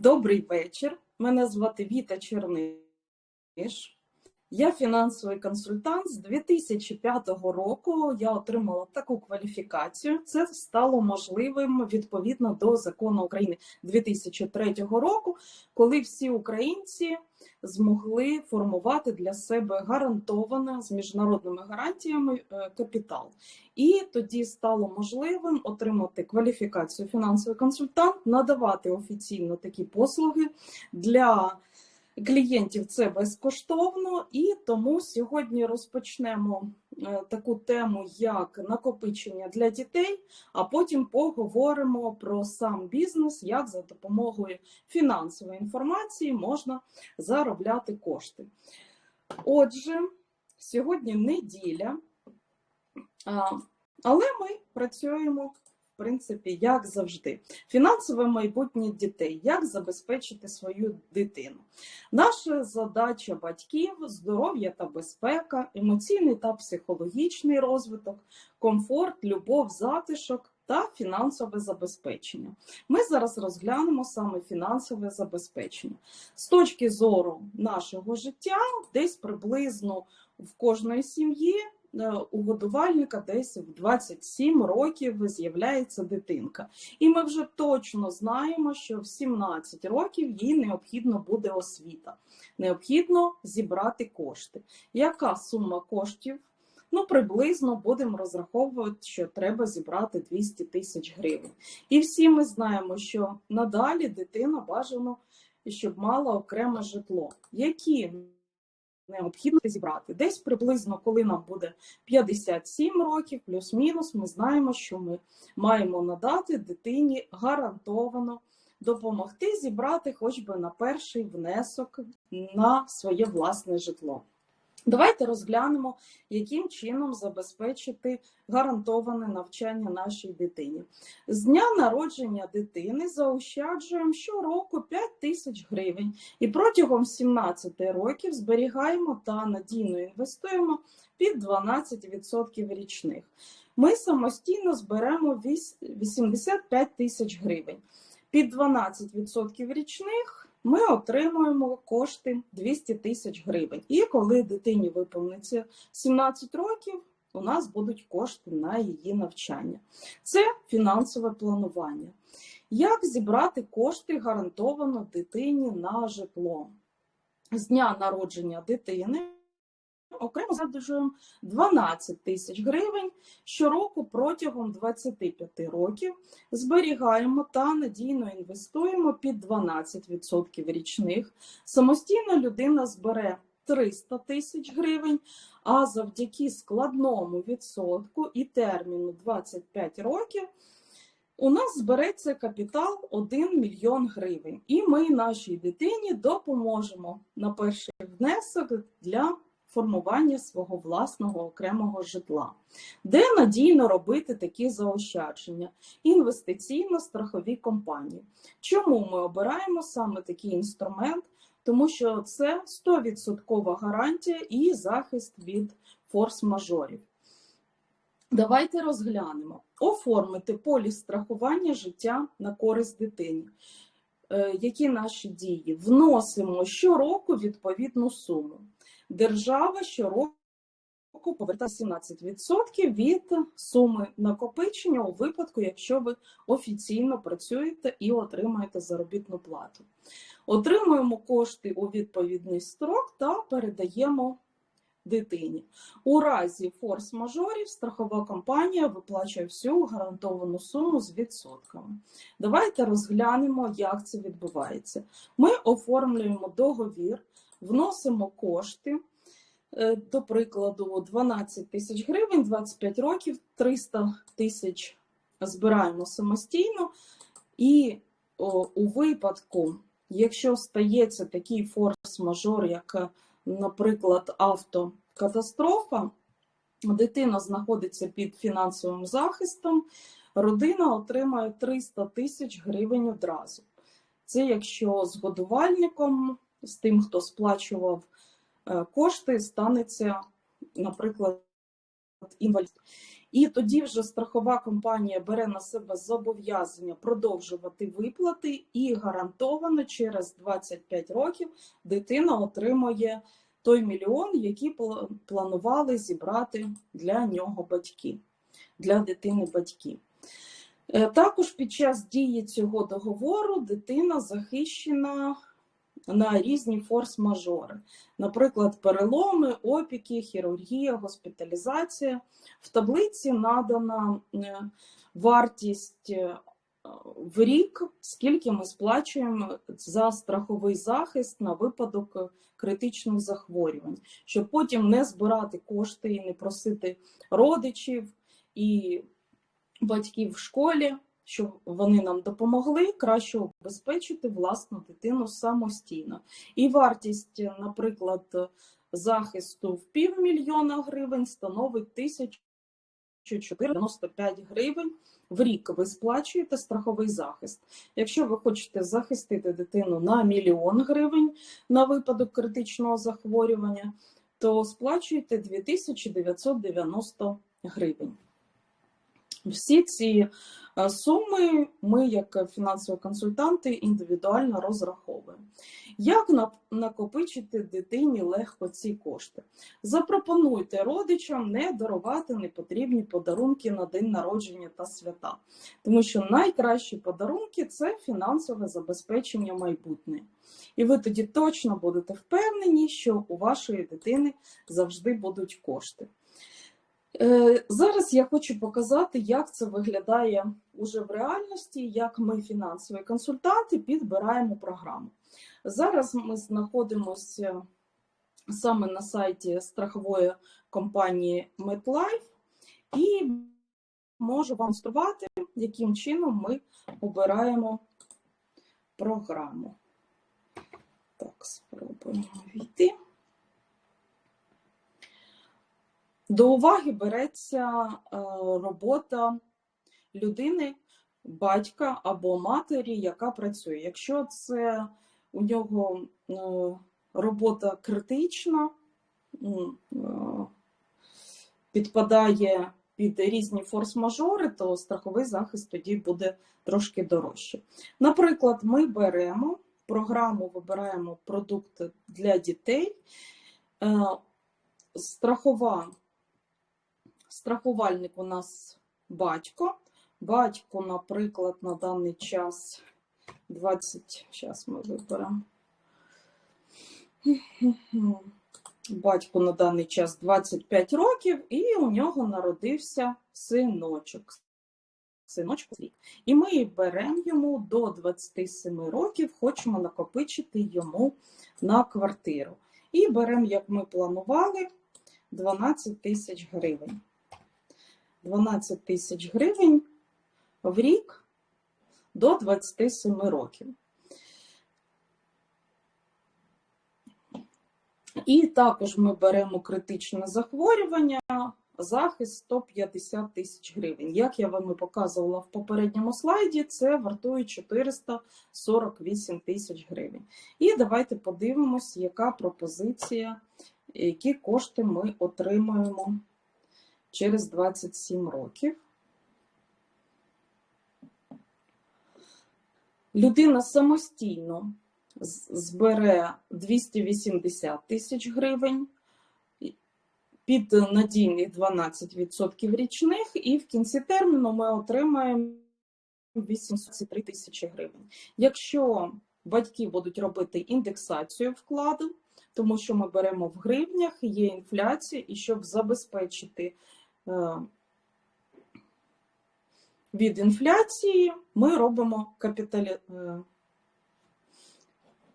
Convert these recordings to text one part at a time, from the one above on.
Добрий вечір. Мене звати Віта Черниш. Я фінансовий консультант з 2005 року. Я отримала таку кваліфікацію. Це стало можливим відповідно до закону України 2003 року, коли всі українці змогли формувати для себе гарантоване з міжнародними гарантіями е, капітал. І тоді стало можливим отримати кваліфікацію фінансовий консультант, надавати офіційно такі послуги для клієнтів. Це безкоштовно, і тому сьогодні розпочнемо е, таку тему, як накопичення для дітей, а потім поговоримо про сам бізнес, як за допомогою фінансової інформації можна заробляти кошти. Отже, сьогодні неділя, але ми працюємо. Принципі, як завжди, фінансове майбутнє дітей, як забезпечити свою дитину. Наша задача батьків здоров'я та безпека, емоційний та психологічний розвиток, комфорт, любов, затишок та фінансове забезпечення. Ми зараз розглянемо саме фінансове забезпечення. З точки зору нашого життя, десь приблизно в кожної сім'ї. Е, у годувальника десь в 27 років з'являється дитинка. І ми вже точно знаємо, що в 17 років їй необхідно буде освіта, необхідно зібрати кошти. Яка сума коштів? Ну, приблизно будемо розраховувати, що треба зібрати 200 тисяч гривень. І всі ми знаємо, що надалі дитина бажано, щоб мала окреме житло. Які необхідно зібрати. Десь приблизно, коли нам буде 57 років, плюс-мінус, ми знаємо, що ми маємо надати дитині гарантовано допомогти зібрати хоч би на перший внесок на своє власне житло. Давайте розглянемо, яким чином забезпечити гарантоване навчання нашій дитині. З дня народження дитини заощаджуємо щороку 5 тисяч гривень і протягом 17 років зберігаємо та надійно інвестуємо під 12% річних. Ми самостійно зберемо 85 тисяч гривень. Під 12% річних ми отримуємо кошти 200 тисяч гривень. І коли дитині виповниться 17 років, у нас будуть кошти на її навчання. Це фінансове планування. Як зібрати кошти гарантовано дитині на житло? З дня народження дитини окремо задержуємо 12 тисяч гривень щороку протягом 25 років, зберігаємо та надійно інвестуємо під 12% річних. Самостійно людина збере 300 тисяч гривень, а завдяки складному відсотку і терміну 25 років. У нас збереться капітал 1 мільйон гривень, і ми нашій дитині допоможемо на перший внесок для формування свого власного окремого житла, де надійно робити такі заощадження, інвестиційно-страхові компанії. Чому ми обираємо саме такий інструмент? Тому що це 100% гарантія і захист від форс-мажорів. Давайте розглянемо: оформити поліс страхування життя на користь дитині. Е, які наші дії? Вносимо щороку відповідну суму держава щороку повертає 17% від суми накопичення у випадку, якщо ви офіційно працюєте і отримаєте заробітну плату. Отримуємо кошти у відповідний строк та передаємо дитині. У разі форс-мажорів страхова компанія виплачує всю гарантовану суму з відсотками. Давайте розглянемо, як це відбувається. Ми оформлюємо договір вносимо кошти, е, до прикладу, 12 тисяч гривень, 25 років, 300 тисяч збираємо самостійно, і у випадку, якщо стається такий форс-мажор, як, наприклад, автокатастрофа, дитина знаходиться під фінансовим захистом, родина отримає 300 тисяч гривень одразу. Це якщо з годувальником з тим, хто сплачував е, кошти, станеться, наприклад, інвалід. І тоді вже страхова компанія бере на себе зобов'язання продовжувати виплати, і гарантовано через 25 років дитина отримує той мільйон, який планували зібрати для нього батьки, для дитини батьки. Е, Також під час дії цього договору дитина захищена на різні форс-мажори, наприклад, переломи, опіки, хірургія, госпіталізація. В таблиці надана е, вартість е, в рік, скільки ми сплачуємо за страховий захист на випадок критичних захворювань, щоб потім не збирати кошти і не просити родичів і батьків в школі, щоб вони нам допомогли краще обезпечити власну дитину самостійно. І вартість, наприклад, захисту в півмільйона гривень становить 1095 гривень в рік. Ви сплачуєте страховий захист. Якщо ви хочете захистити дитину на мільйон гривень на випадок критичного захворювання, то сплачуєте 2990 гривень. Всі ці е, суми ми, як фінансові консультанти, індивідуально розраховуємо. Як накопичити дитині легко ці кошти? Запропонуйте родичам не дарувати непотрібні подарунки на день народження та свята, тому що найкращі подарунки це фінансове забезпечення майбутнє. І ви тоді точно будете впевнені, що у вашої дитини завжди будуть кошти. Е, Зараз я хочу показати, як це виглядає уже в реальності, як ми, фінансові консультанти, підбираємо програму. Зараз ми знаходимося саме на сайті страхової компанії MetLife і можу вам інструвати, яким чином ми обираємо програму. Так, спробуємо війти. До уваги береться е, робота людини, батька або матері, яка працює. Якщо це у нього е, робота критична, е, підпадає під різні форс-мажори, то страховий захист тоді буде трошки дорожче. Наприклад, ми беремо програму, вибираємо продукт для дітей. Страхова страхувальник у нас батько. Батько, наприклад, на даний час 20, зараз ми виберемо. Батько на даний час 25 років, і у нього народився синочок. Синочку рік. І ми беремо йому до 27 років, хочемо накопичити йому на квартиру. І беремо, як ми планували, 12 тисяч гривень. 12 тисяч гривень в рік до 27 років. І також ми беремо критичне захворювання, захист 150 тисяч гривень. Як я вам і показувала в попередньому слайді, це вартує 448 тисяч гривень. І давайте подивимось, яка пропозиція, які кошти ми отримаємо через 27 років. Людина самостійно збере 280 тисяч гривень під надійних 12% річних, і в кінці терміну ми отримаємо 803 тисячі гривень. Якщо батьки будуть робити індексацію вкладу, тому що ми беремо в гривнях, є інфляція, і щоб забезпечити е, від інфляції, ми робимо капіталі... е,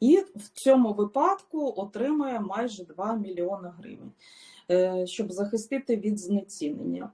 і в цьому випадку отримує майже 2 мільйони гривень, е, щоб захистити від знецінення.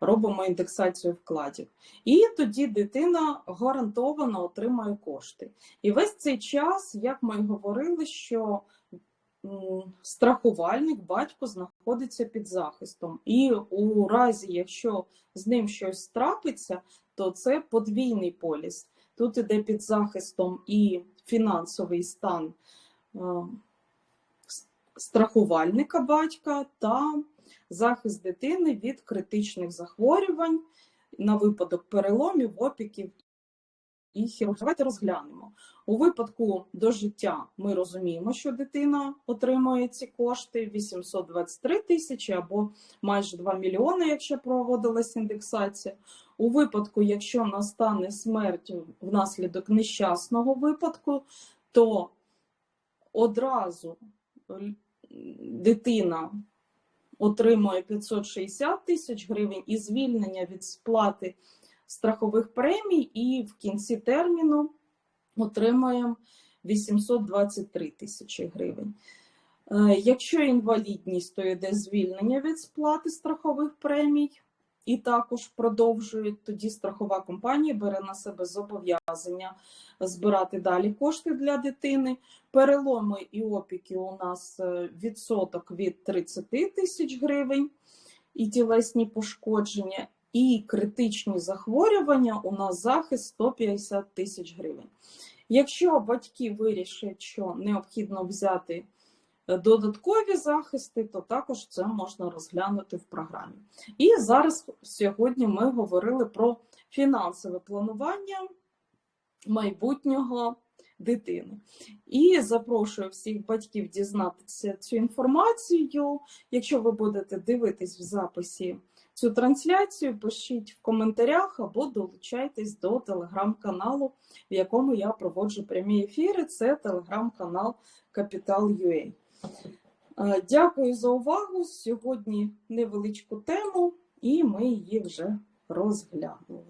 Робимо індексацію вкладів. І тоді дитина гарантовано отримає кошти. І весь цей час, як ми говорили, що страхувальник, батько знаходиться під захистом. І у разі, якщо з ним щось трапиться, то це подвійний поліс. Тут іде під захистом і фінансовий стан е, страхувальника батька та захист дитини від критичних захворювань на випадок переломів, опіків і. Давайте розглянемо. У випадку до життя ми розуміємо, що дитина отримує ці кошти 823 тисячі або майже 2 мільйони, якщо проводилась індексація. У випадку, якщо настане смерть внаслідок нещасного випадку, то одразу дитина отримує 560 тисяч гривень і звільнення від сплати страхових премій, і в кінці терміну отримуємо 823 тисячі гривень. Е, Якщо інвалідність, то йде звільнення від сплати страхових премій і також продовжують, тоді страхова компанія бере на себе зобов'язання збирати далі кошти для дитини. Переломи і опіки у нас е, відсоток від 30 тисяч гривень і тілесні пошкодження, і критичні захворювання у нас захист 150 тисяч гривень. Якщо батьки вирішать, що необхідно взяти е, додаткові захисти, то також це можна розглянути в програмі. І зараз сьогодні ми говорили про фінансове планування майбутнього дитини. І запрошую всіх батьків дізнатися цю інформацію. Якщо ви будете дивитись в записі цю трансляцію, пишіть в коментарях або долучайтесь до телеграм-каналу, в якому я проводжу прямі ефіри. Це телеграм-канал Capital.ua. Е, Дякую за увагу. Сьогодні невеличку тему, і ми її вже розглянули.